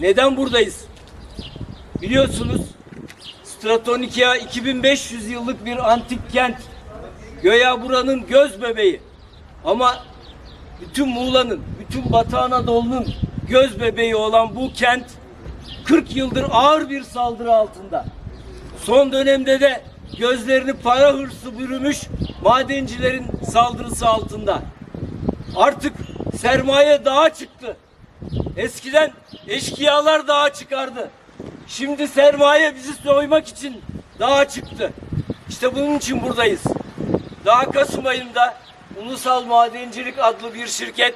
Neden buradayız? Biliyorsunuz Stratonikya 2500 yıllık bir antik kent. Göya buranın göz bebeği. Ama bütün Muğla'nın, bütün Batı Anadolu'nun göz bebeği olan bu kent 40 yıldır ağır bir saldırı altında. Son dönemde de gözlerini para hırsı bürümüş madencilerin saldırısı altında. Artık sermaye dağa çıktı. Eskiden eşkıyalar dağa çıkardı. Şimdi sermaye bizi soymak için dağa çıktı. İşte bunun için buradayız. Daha Kasım ayında Ulusal Madencilik adlı bir şirket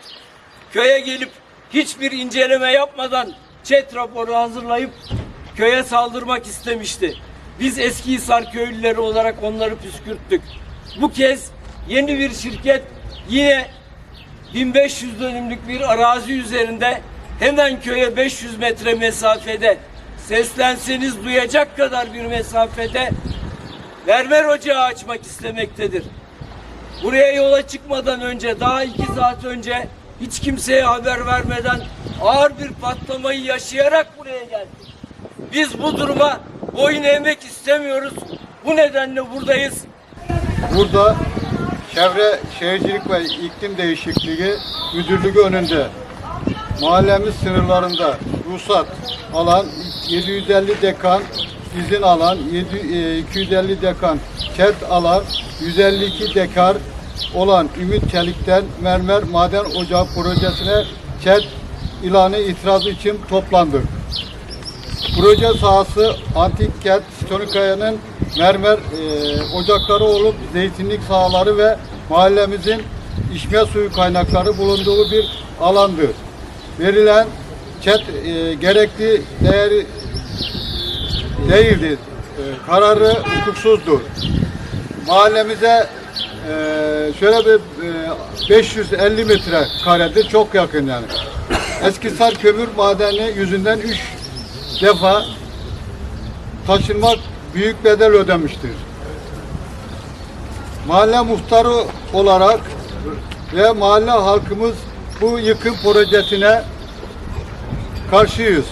köye gelip hiçbir inceleme yapmadan çet raporu hazırlayıp köye saldırmak istemişti. Biz Eskihisar köylüleri olarak onları püskürttük. Bu kez yeni bir şirket yine 1500 dönümlük bir arazi üzerinde hemen köye 500 metre mesafede seslenseniz duyacak kadar bir mesafede mermer ocağı açmak istemektedir. Buraya yola çıkmadan önce daha iki saat önce hiç kimseye haber vermeden ağır bir patlamayı yaşayarak buraya geldik. Biz bu duruma boyun eğmek istemiyoruz. Bu nedenle buradayız. Burada Çevre Şehircilik ve İklim Değişikliği Müdürlüğü önünde mahallemiz sınırlarında ruhsat alan 750 dekan izin alan 7, e, 250 dekan çet alan 152 dekar olan Ümit Çelik'ten mermer maden ocağı projesine çet ilanı itirazı için toplandık. Proje sahası antik kent Stonikaya'nın mermer e, ocakları olup zeytinlik sahaları ve mahallemizin içme suyu kaynakları bulunduğu bir alandır. Verilen çet e, gerekli değeri değildir. E, kararı hukuksuzdur. Mahallemize e, şöyle bir e, 550 metre karedir. Çok yakın yani. Eskisar kömür madeni yüzünden 3 defa taşınmak büyük bedel ödemiştir. Mahalle muhtarı olarak ve mahalle halkımız bu yıkım projesine karşıyız.